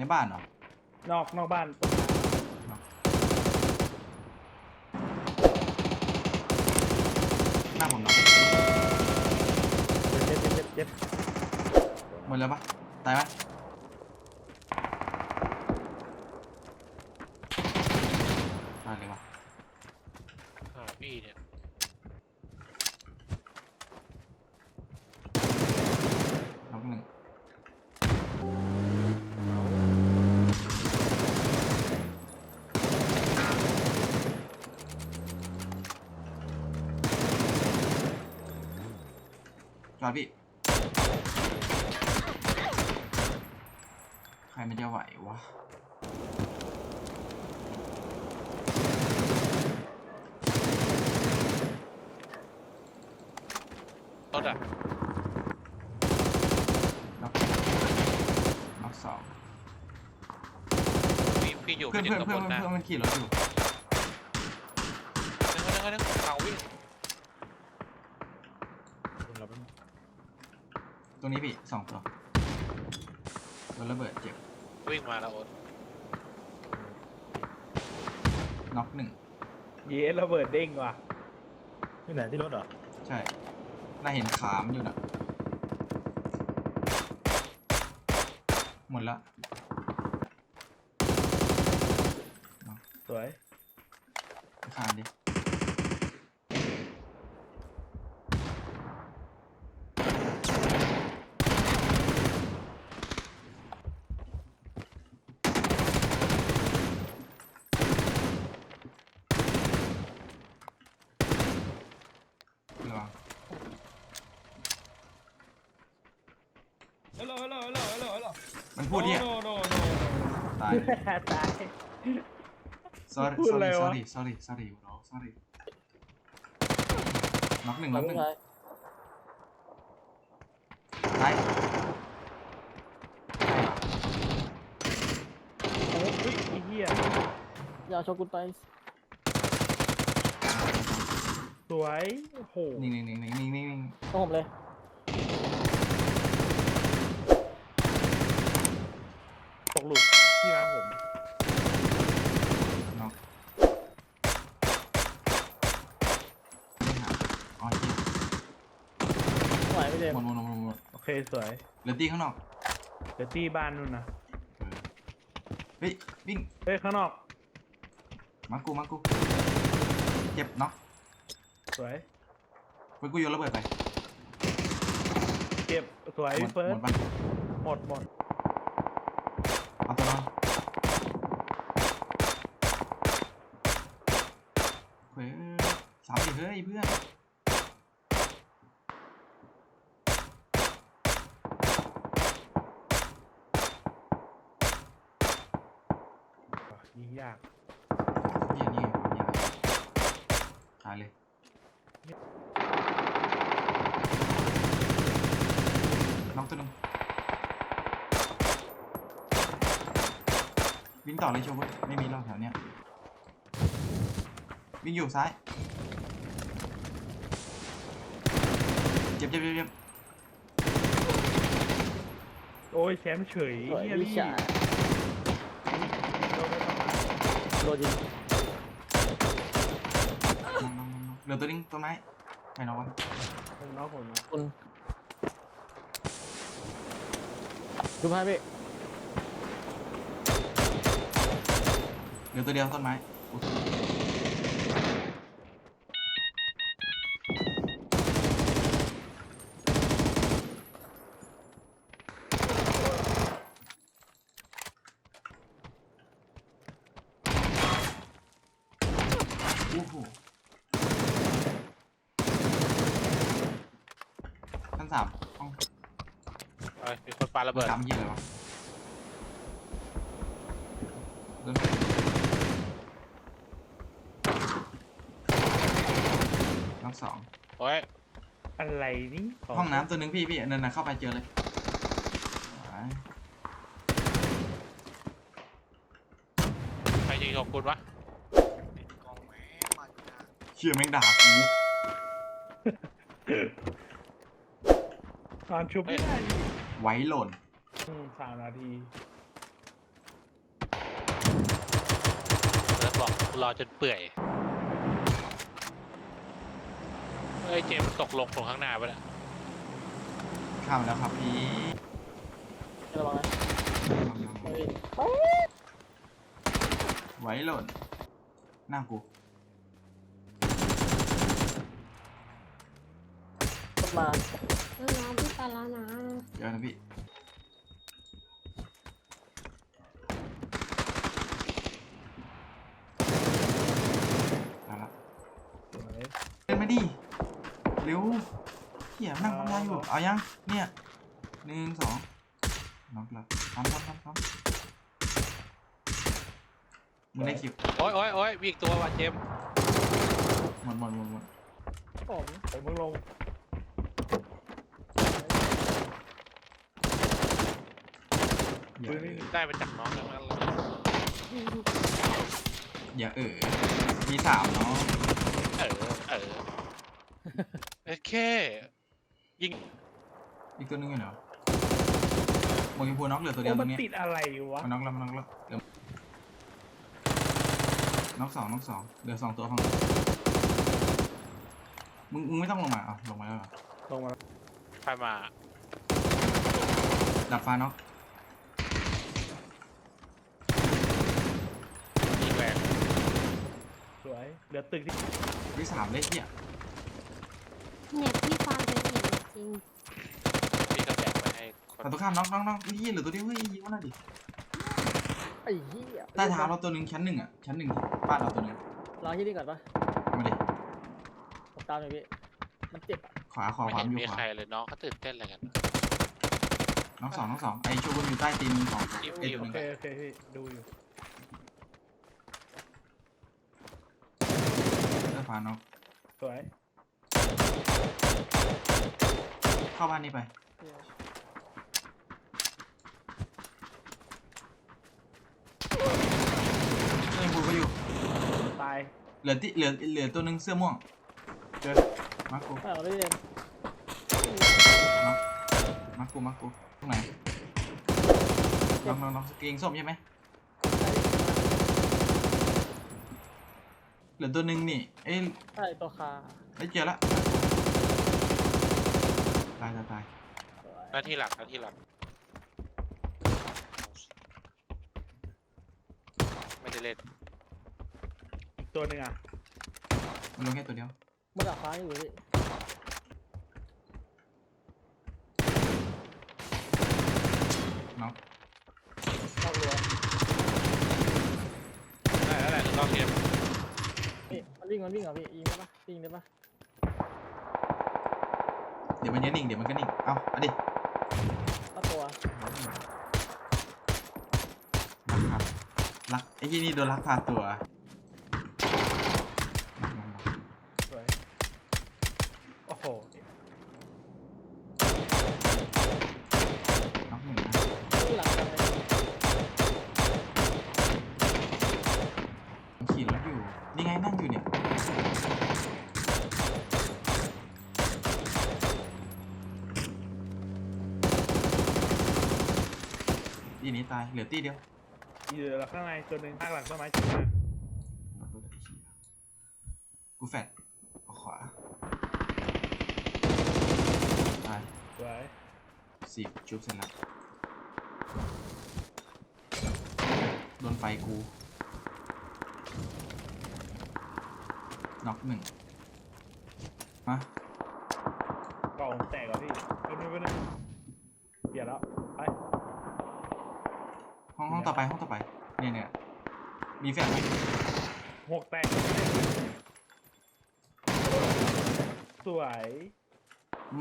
ในบ้านเหรอ นอกนอกบ้านหน้าผมเนาะเจ็บเจ็บเจ็บเจ็บหมดแล้วปะตายปะตายเลยวะ หาพี่เนี่ย น็อกหนึ่ง จอดพี่ ใครไม่จะไหววะ รถอะน็อกน็อกสองพี่พี่อยู่เพื่อนพี่อยู่เพื่อนตำเพื่บอนลนะเพื่อนมันขี่รถอยู่ นึงนึงนึงเขาวิ่ง เราเป็น ต รงนี้พี่สองตัวโดนระเบิดเจ็บวิ่งมาแล้วโอ๊ตน็อกหนึ่งเยสระเบิดเด้งว่ะที่ไหนที่รถเหรอใช่ น่าเห็นขามอยู่นะหมดละสวยไปขามดิ โหลฮัลโหลฮัลโหลฮัลโหลฮัลโหลมันพูดเนี่ยโนโนโนตายเลยตาย sorry พูดอะไร sorry วะ sorry sorry sorry bro sorry น็อกหนึ่งน็อกหนึ่งตายโอ้ยไอ้เหี้ยอย่าชกกูไปสวยโอ้โหนิ่งนิ่งนิ่งนิ่งนิ่งนิ่งนิ่งต้องผมเลย ตกหลุดที่มาผม น็อกไม่หาอ๋อเจ็บ ไหวไม่เจมหมดหมดหมดหมดหมดโอเคสวยเหลือตีข้างนอกเดี๋ยวตีบ้านนู่นนะเออเฮ้ยวิ่งเฮ้ยข้างนอกมากูมากูเจ็บน็อกสวยเฮ้ยกูโยนระเบิดไปเก็บสวยหมดเฟิร์หสมดปะหมดหมดเอาตัวนอนเฮ้ยสามสิเฮ้ยเพื่อน งยากเหี้ยนี่เหี้ยตายเลยน็อกตัวหนึงวิ่งต่อเลยโชว์เว้ยไม่มีหรอกแถวเนี้ย วิ่งอยู่ซ้าย เจ็บเจ็บเจ็บเจ็บโอ้ยแชมป์เฉยสวยเฮียวิลี่ชา โดนยิงน้องน้องน้องน้องเหลือตัวนึงต้นไม้ใครน้องวะผมน้องผมนะคุณดูให้พี่เหลือตัวเดียวต้นไม้โอ้โหชั้นสามห้อง เอ้ยมีคนปาระเบิดสามยี่เลยวะเดินน้องสอง โอ้ยอะไรนี่ห้องน้ำตัวหนึงพี่พี่เนินนะเข้าไปเจอเลยไปใครยิงของคุณวะเชื่อแม่งด่ากูตอนชุบไม่ได้ดิ ไว้หล่นสามนาที แล้วบอกรอจนเปื่อยเอ้ยเจมส์ตกลงตรงข้างหน้าไปแล้วข้ามแล้วครับพี่ระวังนะไว้หล่น หน้ากูมา ดี๋ยวนะพี่เอาละสวย เดินมาดิ เร็วเขี่ยนั่งทำงานอยู่ เอายัง เนี่ยหนึ่งสองน้องกลับทำทำทำทำมึงได้คิวโอ้ยโอ้ยโอ้ยมีอีกตัวว่ะเจมส์หมดหมดหมดหมดผมผมเพิ่งลง อย่าปืนเอไม่อมีได้มาจากน้องทั้งนั้นเลยอย่าเออมีสามเนาะเออเออโอเคยิงอีกตัวหนึงอยู่ไหนวะโมกิพูน็อกเหลือตัวเดีโอ้ยวตมัรนงเนี้ยติดอะไรวะมันน็อกแล้วมันน็อกแล้วเหลือน็อกสองน็อกสองเหลือสองตัวฝั่งนู้นมึงมึงไม่ต้องลงมาอะลงมาแล้วเหรอลงมาใครมาดับฟ้าน็อก ยิงแรง สวย เหลือตึกที่ที่สามเลยเฮียเน็ตพี่ฟังเป็นเน็ตจริงพี่ก็แบ่งไปให้คนแต่ตัวข้ามน็อกน็อกน็อกเฮียเหลือตัวเดียวเฮ้ยยิงมันหน่อยดิไอ้เหี้ยใต้เท้าเราตัวหนึ่งชั้นหนึ่งอะชั้นหนึ่งบ้านเราตัวหนึ่งล้างที่นี่ก่อนปะมาดิผมตามเลยพี่ มันเจ็บอะขวาขวาไม่ขวาเห็นอยู่มีขวาใครเลยน้องเขาตื่นเต้นอะไรกันน็อกสองน็อกสองไอโชกุนอยู่ใต้ตีนของ อิ่วไออิ่วตัวหโอนึ่งเคโอเคพี่ดูอยู่ ใต้ ฟ้าน็อกสวยเข้าบ้านนี้ไปเหี้ยเอ้ยพูก็อยู่ ตายเหลือที่เหลือเหลือตัวหนึ่งเสื้อม่วง เจอมาร์คกูไม่เอาไม่ได้เล่นมาร์คกูมาร์คกูตรงไหนน้องน้องน้องเกงส้มใช่ไหม เหลือตัวหนึ่งนี่ เอ้ยใช่ตัวคาเอ้ยเจอละ ตายตายตายสวยหน้าที่หลักหน้าที่หลัก ไม่ได้เล่นอีกตัวหนึ่งอะมันลงแค่ตัวเดียว มันดับฟ้าอยู่พี่น็อก นอกรั้ว ได้แล้วแหละต้องเทียม นี่ มันวิ่งมันวิ่งเหรอพี่ยิงได้ปะยิงได้ปะเดี๋ยวมันจะนิ่ง เดี๋ยวมันก็นิ่ง เอาเอันดิเข้าตัวลักพาลักไอ้ยี่นี่โดนลักพาตัวน็อกน็อกน็อก สวยโอ้โห น็อกหนึ่งนะ นี่หลังจังเลย มันขี่รถอยู่ นี่ไงนั่งอยู่เนี่ย ตีนี้ตาย เหลือตีเดียวอยู่ข้างในตัวหนึ่งข้างหลังต้นไม้จุดมากูแฟดเอาขวา ตายสวยสิบจุบเสร็จแล้ว โดนไฟกูน็อกหนึ่งมา กล่องแตกเหรอพี่เป็นเป็นเป็นเปลี่ยนแล้วไปห้ องห้องต่อไปห้องต่อไป เนี่ยเนี่ยมีแฟดไหมหกแตกสวย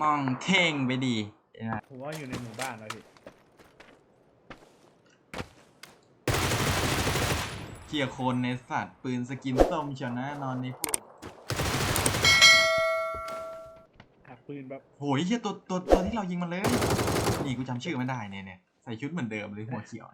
มองเท่งไปดีนะผมว่าอยู่ในหมู่บ้านแล้วพี่เขี่ยโคนในสัตว์ ปืนสกินส้มเชียวนะนอนในพวกหักปืนแบบโหยเฮียตัวตัวตัวที่เรายิงมันเลย นี่กูจำชื่อมันได้เนี่ยเนี่ยใส่ชุดเหมือนเดิมเลยหัวเขียว